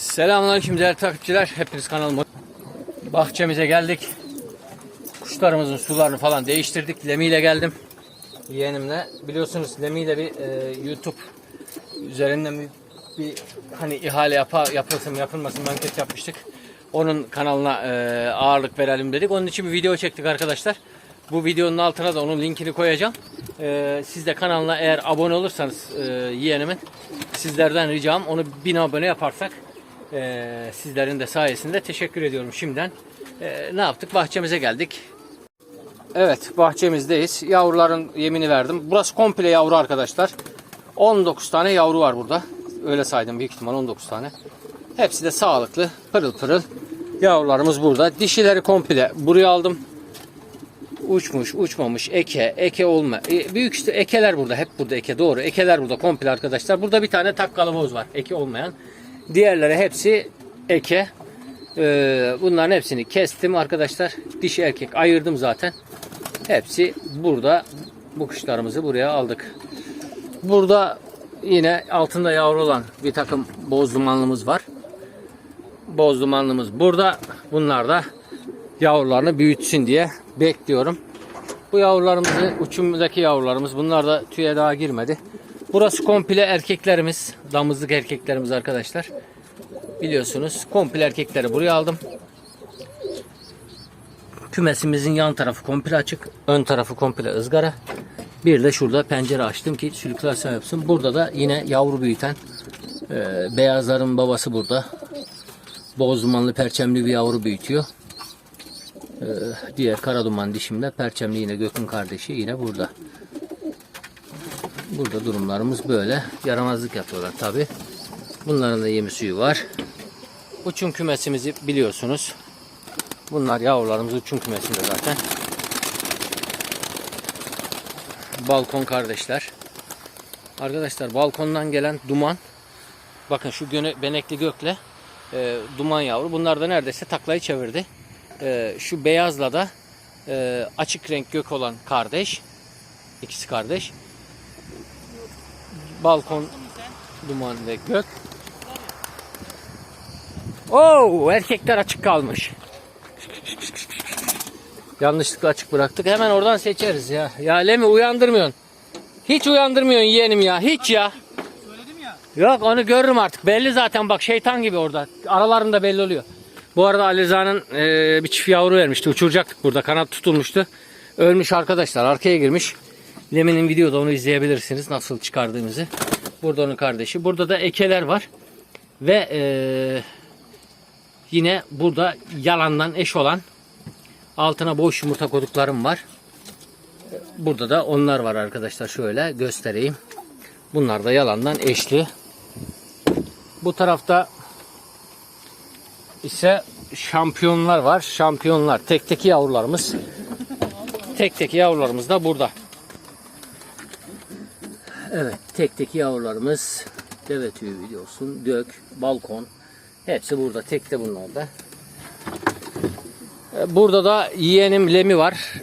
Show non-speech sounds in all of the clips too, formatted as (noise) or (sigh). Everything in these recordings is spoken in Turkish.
Selamünaleyküm değerli takipçiler. Hepiniz kanalıma. Bahçemize geldik. Kuşlarımızın sularını falan değiştirdik. Lemi ile geldim. Yeğenimle. Biliyorsunuz Lemi ile bir e, YouTube üzerinden bir, bir hani ihale yapa, yapılsın yapılmasın anket yapmıştık. Onun kanalına e, ağırlık verelim dedik. Onun için bir video çektik arkadaşlar. Bu videonun altına da onun linkini koyacağım. E, siz de kanalına eğer abone olursanız e, yeğenimin sizlerden ricam onu 1000 abone yaparsak e, sizlerin de sayesinde teşekkür ediyorum şimdiden. E, ne yaptık? Bahçemize geldik. Evet bahçemizdeyiz. Yavruların yemini verdim. Burası komple yavru arkadaşlar. 19 tane yavru var burada. Öyle saydım büyük ihtimal 19 tane. Hepsi de sağlıklı, pırıl pırıl. Yavrularımız burada. Dişileri komple buraya aldım. Uçmuş, uçmamış, eke, eke olma. E, büyük işte ekeler burada. Hep burada eke doğru. Ekeler burada komple arkadaşlar. Burada bir tane takkalı boz var. Eke olmayan. Diğerleri hepsi eke. Ee, bunların hepsini kestim arkadaşlar. Dişi erkek ayırdım zaten. Hepsi burada. Bu kuşlarımızı buraya aldık. Burada yine altında yavru olan bir takım boz dumanlımız var. Boz dumanlımız burada. Bunlar da yavrularını büyütsün diye bekliyorum. Bu yavrularımızı uçumdaki yavrularımız bunlar da tüye daha girmedi. Burası komple erkeklerimiz. Damızlık erkeklerimiz arkadaşlar. Biliyorsunuz komple erkekleri buraya aldım. Kümesimizin yan tarafı komple açık. Ön tarafı komple ızgara. Bir de şurada pencere açtım ki sirkülasyon yapsın. Burada da yine yavru büyüten e, beyazların babası burada. Boz dumanlı perçemli bir yavru büyütüyor. E, diğer kara duman dişimle perçemli yine Gök'ün kardeşi yine burada. Burada durumlarımız böyle. Yaramazlık yapıyorlar tabi. Bunların da yemi suyu var. Uçum kümesimizi biliyorsunuz. Bunlar yavrularımız uçum kümesinde zaten. Balkon kardeşler. Arkadaşlar balkondan gelen duman. Bakın şu göne, benekli gökle e, duman yavru. Bunlar da neredeyse taklayı çevirdi. E, şu beyazla da e, açık renk gök olan kardeş. İkisi kardeş. Balkon duman ve gök. Oo, erkekler açık kalmış. Yanlışlıkla açık bıraktık. Hemen oradan seçeriz ya. Ya Lemi uyandırmıyorsun. Hiç uyandırmıyorsun yeğenim ya. Hiç ya. Söyledim ya. Yok onu görürüm artık. Belli zaten bak şeytan gibi orada. Aralarında belli oluyor. Bu arada Ali Rıza'nın e, bir çift yavru vermişti. Uçuracaktık burada. Kanat tutulmuştu. Ölmüş arkadaşlar. Arkaya girmiş. Lemi'nin videoda onu izleyebilirsiniz. Nasıl çıkardığımızı. Burada onun kardeşi. Burada da ekeler var. Ve e, yine burada yalandan eş olan altına boş yumurta koduklarım var. Burada da onlar var arkadaşlar. Şöyle göstereyim. Bunlar da yalandan eşli. Bu tarafta ise şampiyonlar var. Şampiyonlar. Tek tek yavrularımız. Tek tek yavrularımız da burada. Evet. Tek tek yavrularımız. Deve tüyü biliyorsun. Dök, balkon. Hepsi burada. Tek de bunlar da. Ee, Burada da yeğenim Lemi var.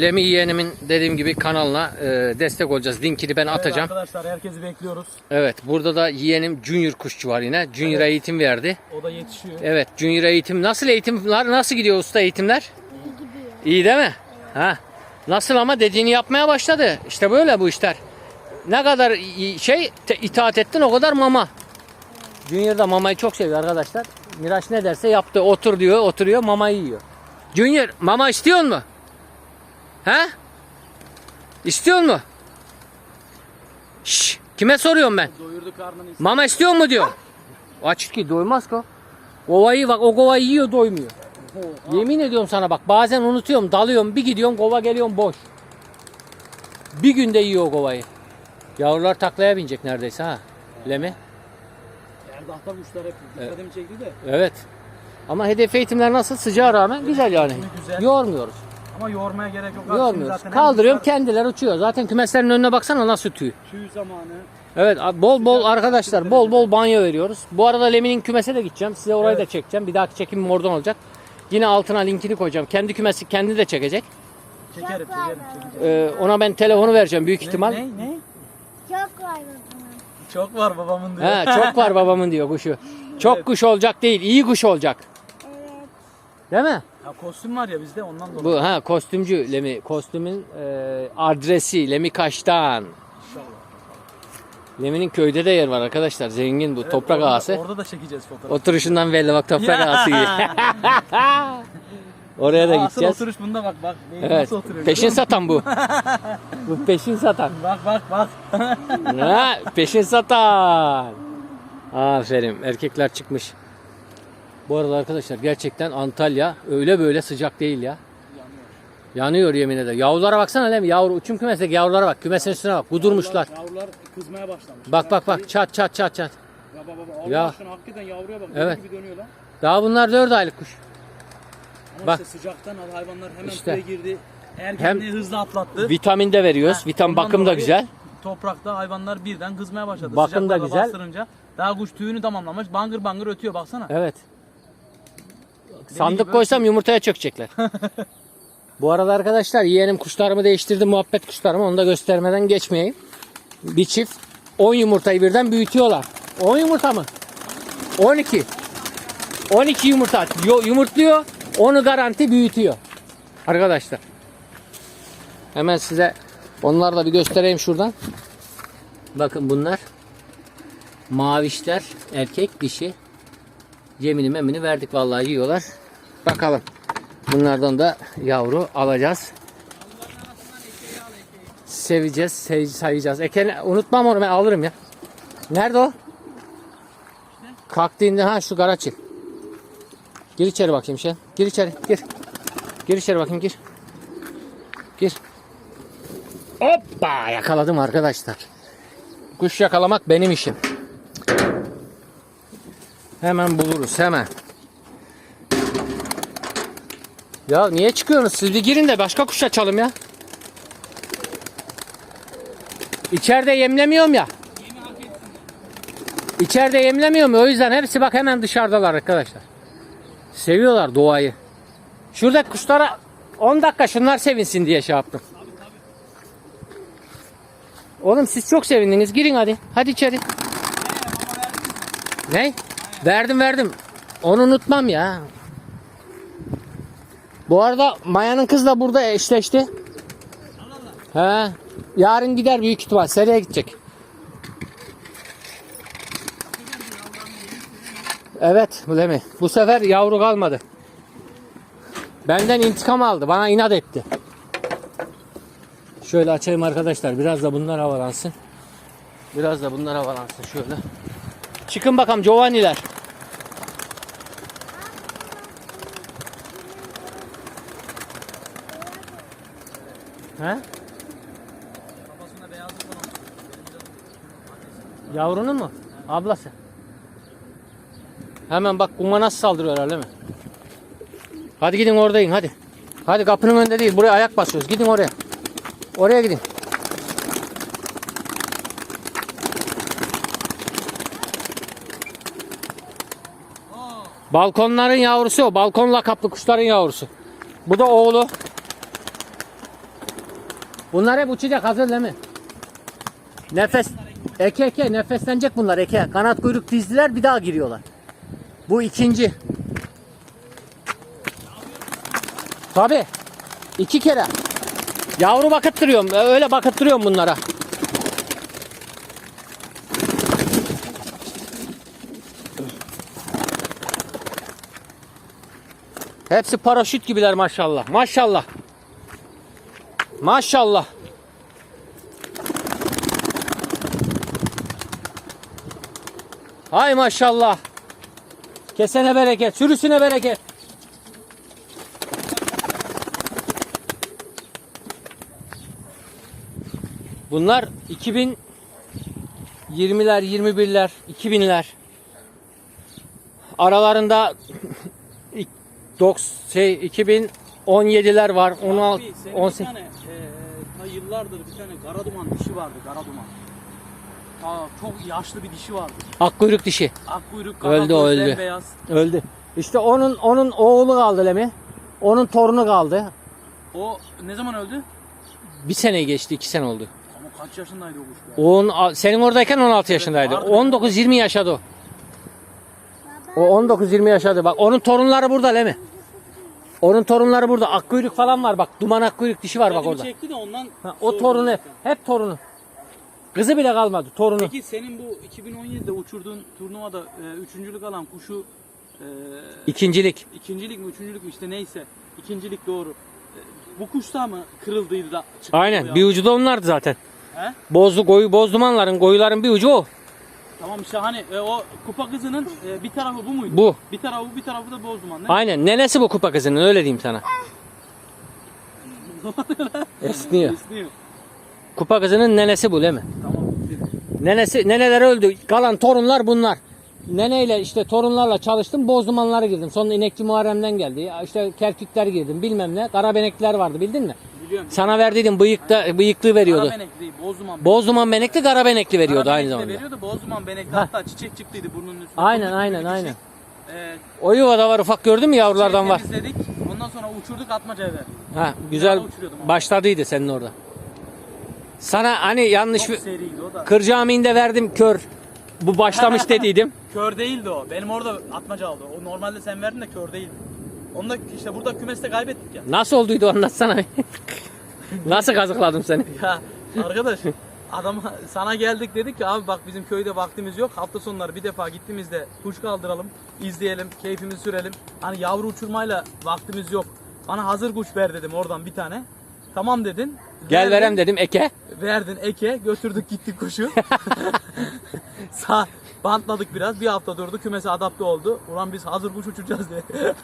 Lemi yeğenimin dediğim gibi kanalına e, destek olacağız. Linkini ben atacağım. Evet arkadaşlar herkesi bekliyoruz. Evet burada da yeğenim Junior kuşçu var yine. Junior eğitim verdi. O da yetişiyor. Evet Junior eğitim. Nasıl eğitimler? Nasıl gidiyor usta eğitimler? İyi gidiyor. İyi değil mi? Ha. Nasıl ama dediğini yapmaya başladı. İşte böyle bu işler. Ne kadar şey itaat ettin o kadar mama. Junior da mamayı çok seviyor arkadaşlar. Miraç ne derse yaptı. Otur diyor, oturuyor, mamayı yiyor. Junior mama istiyor mu? He? İstiyor mu? Şş, kime soruyorum ben? Doyurdu karnını. Mama istiyor mu diyor. Aç ki doymaz ki. Kovayı bak o kovayı yiyor doymuyor. Yemin ediyorum sana bak bazen unutuyorum dalıyorum bir gidiyorum kova geliyorum boş. Bir günde yiyor o kovayı. Yavrular taklaya binecek neredeyse ha. Lemi. Erdahta kuşlar hep dikkatimi çekti de. Evet. Ama hedef eğitimler nasıl sıcağa rağmen güzel yani. güzel. Yormuyoruz. Ama yormaya gerek yok. abi. Yormuyoruz. Zaten Kaldırıyorum kuşlar kendiler uçuyor. Zaten kümeslerin önüne baksana nasıl tüy. Tüy zamanı. Evet bol bol arkadaşlar bol bol banyo veriyoruz. Bu arada Lemi'nin kümese de gideceğim. Size orayı da çekeceğim. Bir dahaki çekimim oradan olacak. Yine altına linkini koyacağım. Kendi kümesi kendi de çekecek. Çekerim çekerim. çekerim. Ee, ona ben telefonu vereceğim büyük ihtimal. Ne, ne? Çok var zaman. Çok var babamın diyor. He, çok var babamın diyor kuşu. (laughs) Çok Evet. kuş olacak değil, iyi kuş olacak. Evet. Değil mi? Ya kostüm var ya bizde ondan dolayı. Bu ha kostümcü Lemi. Kostümün e, adresi Lemi Kaş'tan. İnşallah. Lemi'nin köyde de yer var arkadaşlar. Zengin bu. Evet, toprak orada, ağası. Orada da çekeceğiz fotoğraf. Oturuşundan belli bak toprak ağası gibi. (laughs) (laughs) Oraya da Asıl gideceğiz. oturuş bunda bak bak. Beyim Evet. Nasıl oturuyor? Peşin satan bu. (laughs) bu peşin satan. Bak bak bak. (laughs) Ha, peşin satan. Aferin. Erkekler çıkmış. Bu arada arkadaşlar gerçekten Antalya öyle böyle sıcak değil ya. Yanıyor yemin ederim. Yavrulara baksana lan. Yavru uçum kümesindeki yavrulara bak. Kümesin üstüne bak. Kudurmuşlar. Yavrular, yavrular kızmaya başlamış. Bak bak bak. Çat çat çat çat. Ya baba baba. Ya. Ya. Şuna hakikaten yavruya bak. Evet. Evet. gibi dönüyor lan. Daha bunlar 4 aylık kuş. Ama Bak. işte sıcaktan hayvanlar hemen İşte. suya girdi. Ergenliği hızlı atlattı. Vitamin de veriyoruz. Ha, Vitamin ondan bakım da dolayı güzel. Toprakta hayvanlar birden kızmaya başladı. Bakım da Sıcaklarla güzel. Bastırınca daha kuş tüyünü tamamlamış. Bangır bangır ötüyor baksana. Evet. Sandık gibi koysam yumurtaya çökecekler. (laughs) Bu arada arkadaşlar yeğenim kuşlarımı değiştirdi. Muhabbet kuşlarımı onu da göstermeden geçmeyeyim. Bir çift 10 yumurtayı birden büyütüyorlar. 10 yumurta mı? 12. 12 yumurta Yo- yumurtluyor. Onu garanti büyütüyor. Arkadaşlar. Hemen size onları da bir göstereyim şuradan. Bakın bunlar. Mavişler erkek dişi. Yemini memini verdik vallahi yiyorlar. Bakalım. Bunlardan da yavru alacağız. Seveceğiz, sev- sayacağız. Eken unutmam onu ben alırım ya. Nerede o? Kalktığında ha şu Karaçi. Gir içeri bakayım şey. Gir içeri, gir. Gir içeri bakayım, gir. Gir. Hoppa yakaladım arkadaşlar. Kuş yakalamak benim işim. Hemen buluruz hemen. Ya niye çıkıyorsunuz? Siz bir girin de başka kuş açalım ya. İçeride yemlemiyorum ya. İçeride yemlemiyorum. O yüzden hepsi bak hemen dışarıdalar arkadaşlar. Seviyorlar doğayı. Şurada kuşlara 10 dakika şunlar sevinsin diye şey yaptım. Oğlum siz çok sevindiniz. Girin hadi. Hadi içeri. Ne? Verdim verdim. Onu unutmam ya. Bu arada Maya'nın kız da burada eşleşti. He. Yarın gider büyük ihtimal. Seriye gidecek. Evet, bu değil mi? Bu sefer yavru kalmadı. Benden intikam aldı. Bana inat etti. Şöyle açayım arkadaşlar. Biraz da bunlar havalansın. Biraz da bunlar havalansın şöyle. Çıkın bakalım Giovanni'ler. He? Yavrunun mu? Ablası. Hemen bak kuma nasıl saldırıyorlar değil mi? Hadi gidin oradayın hadi. Hadi kapının önünde değil. Buraya ayak basıyoruz. Gidin oraya. Oraya gidin. Balkonların yavrusu o. Balkon lakaplı kuşların yavrusu. Bu da oğlu. Bunlar hep uçacak hazır değil mi? Nefes eke eke nefeslenecek bunlar eke. Kanat kuyruk dizdiler bir daha giriyorlar. Bu ikinci. Tabi. iki kere. Yavru bakıttırıyorum. Öyle bakıttırıyorum bunlara. Hepsi paraşüt gibiler maşallah. Maşallah. Maşallah. Hay maşallah. Kesene bereket, sürüsüne bereket. Bunlar 2020'ler, 21'ler, 2000'ler. Aralarında doks- şey 2017'ler var. 16 Abi, senin 18 bir tane eee ta yıllardır bir tane kara duman dişi vardı kara Aa, çok yaşlı bir dişi vardı. akkuyruk dişi. Akkuyruk, Öldü, o öldü. bembeyaz. Öldü. İşte onun onun oğlu kaldı Lemi. Onun torunu kaldı. O ne zaman öldü? Bir sene geçti, iki sene oldu. Ama kaç yaşındaydı o kuş be? On, senin oradayken 16 yaşındaydı. vardı. 19-20 yaşadı o. O 19-20 yaşadı. Bak onun torunları burada Lemi. Onun torunları burada. Akkuyruk falan var bak. Duman akkuyruk dişi var bak Dikkatimi orada. çekti de ondan Ha, o torunu hep torunu. Kızı bile kalmadı torunu. Peki senin bu 2017'de uçurduğun turnuvada e, üçüncülük alan kuşu e, İkincilik. ikincilik mi üçüncülük mü işte neyse ikincilik doğru. E, bu kuş da mı kırıldıydı da çıktı Aynen. Bir ucu da onlardı zaten. He? Bozdu koyu bozdumanların koyuların bir ucu o. Tamam işte hani e, o kupa kızının e, bir tarafı bu muydu? Bu. Bir tarafı bu bir tarafı da bozduman değil mi? Aynen. Nenesi bu kupa kızının öyle diyeyim sana. (laughs) Esniyor. İsniyor. Kupa kızının nenesi bu değil mi? Tamam. Nenesi, neneler öldü. Kalan torunlar bunlar. Neneyle işte torunlarla çalıştım. Bozdumanlara girdim. Sonra inekçi Muharrem'den geldi. İşte kerkükler girdim. Bilmem ne. Karabenekler vardı bildin mi? Biliyorum. Sana verdiydim bıyıkta, bıyıklı veriyordu. Karabenekli değil, bozduman. Bozduman benekli, karabenekli veriyordu aynı zamanda. veriyordu, bozduman benekli Ha. hatta çiçek çıktıydı burnunun üstünde. Aynen gibi aynen aynen. çiçek. Ee, O yuvada var ufak gördün mü yavrulardan var. temizledik. Ondan sonra uçurduk atmacaya verdik. Ha güzel başladıydı senin orada. Sana hani yanlış Çok bir seriydi o da. Kır Camii'nde verdim kör. Bu başlamış (laughs) dediydim. Kör değildi o. Benim orada atmaca aldı. O normalde sen verdin de kör değildi. Onu da işte burada kümeste kaybettik ya. Nasıl olduydu anlatsana. (laughs) Nasıl kazıkladım seni? (laughs) Ya arkadaş adam sana geldik dedik ki abi bak bizim köyde vaktimiz yok. Hafta sonları bir defa gittiğimizde kuş kaldıralım, izleyelim, keyfimizi sürelim. Hani yavru uçurmayla vaktimiz yok. Bana hazır kuş ver dedim oradan bir tane. Tamam dedin. Gel verem dedim eke. Verdin eke götürdük gittik kuşu. (laughs) Sağ bantladık biraz bir hafta durdu kümese adapte oldu. Ulan biz hazır kuş uçuracağız diye. (laughs)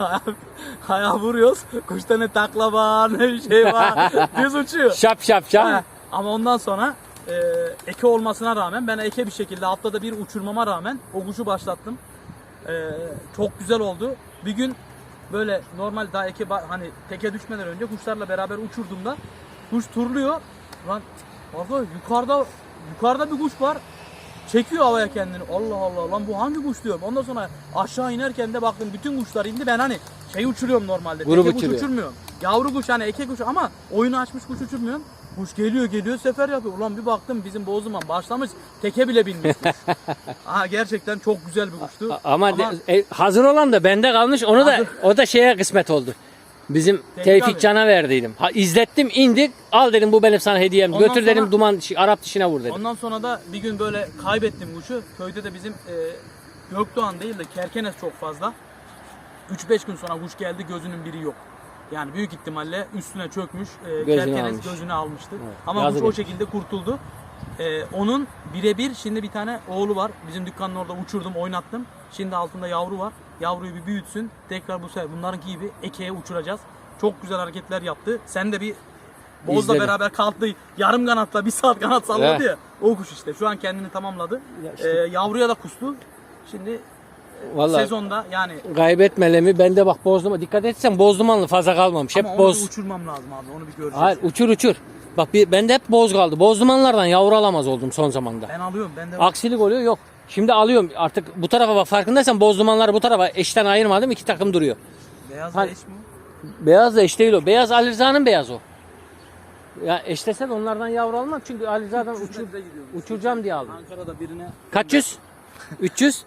Ayağı vuruyoruz. Kuşta ne takla var ne bir şey var. (laughs) Düz uçuyor. Şap şap şap. Ha, Ama ondan sonra e, eke olmasına rağmen ben eke bir şekilde haftada bir uçurmama rağmen o kuşu başlattım. E, çok güzel oldu. Bir gün böyle normal daha eke ba- hani teke düşmeden önce kuşlarla beraber uçurduğumda kuş turluyor. Lan bak yukarıda yukarıda bir kuş var. Çekiyor havaya kendini. Allah Allah lan bu hangi kuş diyorum. Ondan sonra aşağı inerken de baktım bütün kuşlar indi. Ben hani şey uçuruyorum normalde. Teke kuş uçuruyor. uçurmuyorum. Yavru kuş hani eke kuş ama oyunu açmış kuş uçurmuyorum. Kuş geliyor geliyor sefer yapıyor. Ulan bir baktım bizim Bozduman başlamış teke bile binmiş kuş. (laughs) Aha gerçekten çok güzel bir kuştu. Ama, de- e, hazır olan da bende kalmış. Onu da Hazır. o da şeye kısmet oldu. Bizim Tevfik Tevfik abi. Can'a verdiydim. Ha, izlettim indik. Al dedim bu benim sana hediyem. Ondan Götür dedim sonra- duman dişi- Arap dişine vur dedim. Ondan sonra da bir gün böyle kaybettim kuşu. Köyde de bizim e, Gökdoğan değil de Kerkenes çok fazla. 3-5 gün sonra kuş geldi gözünün biri yok. Yani büyük ihtimalle üstüne çökmüş. E, Gözünü Kerkenes almış. gözünü almıştı. Ama yazık kuş o şekilde kurtuldu. E, onun birebir şimdi bir tane oğlu var. Bizim dükkanın orada uçurdum, oynattım. Şimdi altında yavru var. Yavruyu bir büyütsün. Tekrar bu sefer bunlarınki gibi ekeye uçuracağız. Çok güzel hareketler yaptı. Sen de bir Boz'la İzledim. beraber kalktı. Yarım kanatla bir saat kanat salladı Evet. ya. O kuş işte. Şu an kendini tamamladı. Ya işte- Ee, yavruya da kustu. Şimdi Vallahi sezonda yani kaybetmelemi bende bak bozduma dikkat etsen bozdumanlı fazla kalmamış. Hep ama onu boz. bir uçurmam lazım abi. Onu bir göreceğiz. Hayır uçur uçur. Bak bir, bende hep boz kaldı. Bozdumanlardan yavru alamaz oldum son zamanda. Ben alıyorum. Ben de Aksilik oluyor yok. Şimdi alıyorum artık bu tarafa bak farkındaysan bozdumanları bu tarafa eşten ayırmadım iki takım duruyor. beyaz Hani- eş mi? Beyaz da eş değil o. Beyaz Ali Rıza'nın beyaz o. Ya eşlesen onlardan yavru almam çünkü Ali Rıza'dan uçur, uçuracağım diye aldım. Ankara'da birine Kaç yüz? (laughs) 300?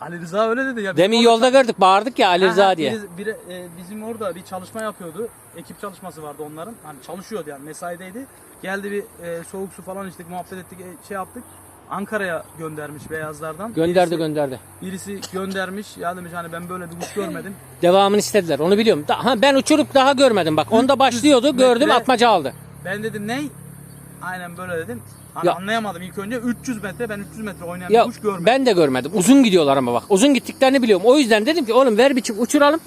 Ali Rıza öyle dedi ya. Demin yolda gördük bağırdık ya Ali Rıza diye. biri- biri, e, bizim orada bir çalışma yapıyordu. Ekip çalışması vardı onların. Hani çalışıyordu yani mesaideydi. Geldi bir e, soğuk su falan içtik, muhabbet ettik, e, şey yaptık. Ankara'ya göndermiş beyazlardan. Gönderdi Birisi- gönderdi. Birisi göndermiş. Ya demiş hani ben böyle bir kuş görmedim. (laughs) Devamını istediler onu biliyorum. Da, ha, ben uçurup daha görmedim bak. Onda başlıyordu gördüm metre- atmaca aldı. Ben dedim ney? Aynen böyle dedim. Hani Ya- anlayamadım ilk önce 300 metre ben 300 metre oynayan Ya bir kuş görmedim. ben de görmedim. Uzun gidiyorlar ama bak. Uzun gittiklerini biliyorum. O yüzden dedim ki oğlum ver biçim uçuralım.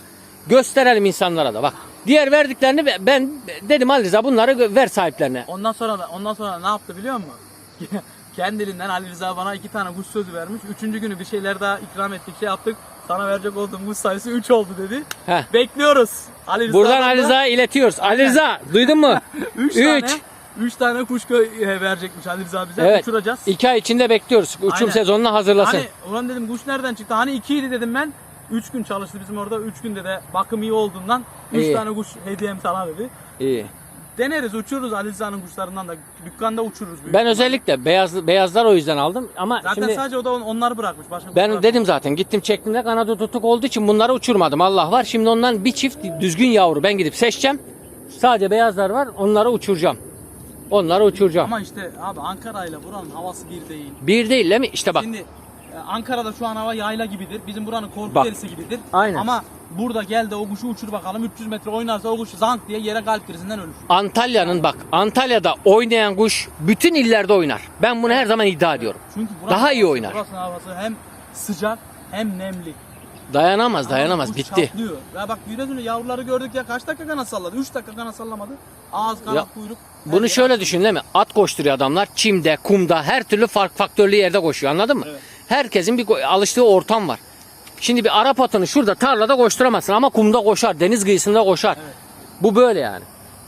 Gösterelim insanlara da bak. Diğer verdiklerini be- ben dedim Ali Rıza bunları ver sahiplerine. Ondan sonra da ondan sonra ne yaptı biliyor musun? (laughs) Kendiliğinden Ali Rıza bana iki tane kuş sözü vermiş. Üçüncü günü bir şeyler daha ikram ettik şey yaptık. Sana verecek olduğum kuş sayısı 3 oldu dedi. Heh. Bekliyoruz. Ali Rıza'dan Buradan da Ali Rıza'ya iletiyoruz. Ali Rıza duydun mu? üç (laughs) Üç. tane, üç tane kuş e, verecekmiş Ali Rıza bize. Evet. Uçuracağız. İki ay içinde bekliyoruz. Uçum Aynen. sezonuna hazırlasın. Hani ulan dedim kuş nereden çıktı? Hani ikiydi dedim ben. Üç gün çalıştı bizim orada. Üç günde de bakım iyi olduğundan üç İyi. tane kuş hediyem sana dedi. İyi. deneriz uçururuz Ali Rıza'nın kuşlarından da dükkanda uçururuz. büyük Ben ihtimalle. özellikle beyaz beyazlar o yüzden aldım ama Zaten şimdi sadece o da on- onları bırakmış. Başka ben kuşlar- dedim zaten gittim çektimde kanadı tutuk olduğu için bunları uçurmadım. Allah var. Şimdi ondan bir çift düzgün yavru ben gidip seçeceğim. Sadece beyazlar var. Onları uçuracağım. Onları uçuracağım. Ama işte abi Ankara ile buranın havası bir değil. Bir değil değil mi? İşte bak. Şimdi e, Ankara'da şu an hava yayla gibidir. Bizim buranın korku Bak. derisi gibidir. Aynen. Ama burada gel de o kuşu uçur bakalım. 300 metre oynarsa o kuş zank diye yere kalp krizinden ölür. Antalya'nın bak Antalya'da oynayan kuş bütün illerde oynar. Ben bunu her zaman iddia ediyorum. Çünkü buranın Daha iyi havası- oynar. Burasının havası hem sıcak hem nemli. Dayanamaz Ama dayanamaz kuş bitti. çatlıyor. Ya bak biraz önce yavruları gördük ya kaç dakika kanat salladı? 3 dakika kanat sallamadı. Ağız kanat Ya, kuyruk. her Bunu yer- şöyle düşün değil mi? At koşturuyor adamlar. Çimde, kumda, her türlü fark faktörlü yerde koşuyor. Anladın mı? Evet. Herkesin bir ko- alıştığı ortam var. Şimdi bir Arap atını şurada tarlada koşturamazsın ama kumda koşar, deniz kıyısında koşar. Evet. Bu böyle yani.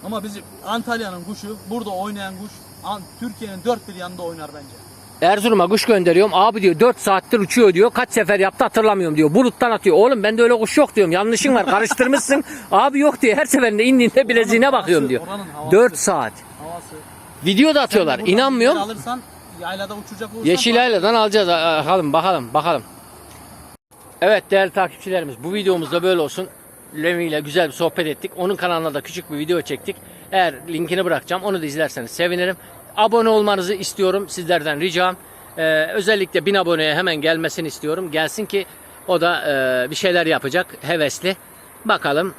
Ama bizim Antalya'nın kuşu burada oynayan kuş An- Türkiye'nin dört bir yanında oynar bence. Erzurum'a kuş gönderiyorum. Abi diyor 4 saattir uçuyor diyor. Kaç sefer yaptı hatırlamıyorum diyor. Buluttan atıyor. Oğlum bende öyle kuş yok diyorum. Yanlışın var. Karıştırmışsın. (laughs) Abi yok diyor. Her seferinde indiğinde bileziğine bakıyorum diyor. oranın havası. 4 saat. Havası. Video da atıyorlar. İnanmıyorum. Alırsan yaylada uçacak olursan Yeşil Yayla'dan alacağız. Bakalım bakalım bakalım. Evet değerli takipçilerimiz bu videomuz da böyle olsun. Lemi ile güzel bir sohbet ettik. Onun kanalına da küçük bir video çektik. Eğer linkini bırakacağım onu da izlerseniz sevinirim. Abone olmanızı istiyorum sizlerden ricam. Ee, özellikle 1000 aboneye hemen gelmesini istiyorum. Gelsin ki o da e, bir şeyler yapacak hevesli. Bakalım.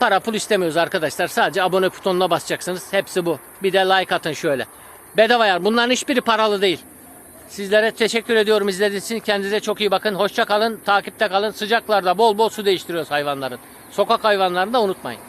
Para pul istemiyoruz arkadaşlar. Sadece abone butonuna basacaksınız. Hepsi bu. Bir de like atın şöyle. Bedava yer. Bunların hiçbiri paralı değil. Sizlere teşekkür ediyorum izlediğiniz için. Kendinize çok iyi bakın. Hoşça kalın. Takipte kalın. Sıcaklarda bol bol su değiştiriyoruz hayvanların. Sokak hayvanlarını da unutmayın.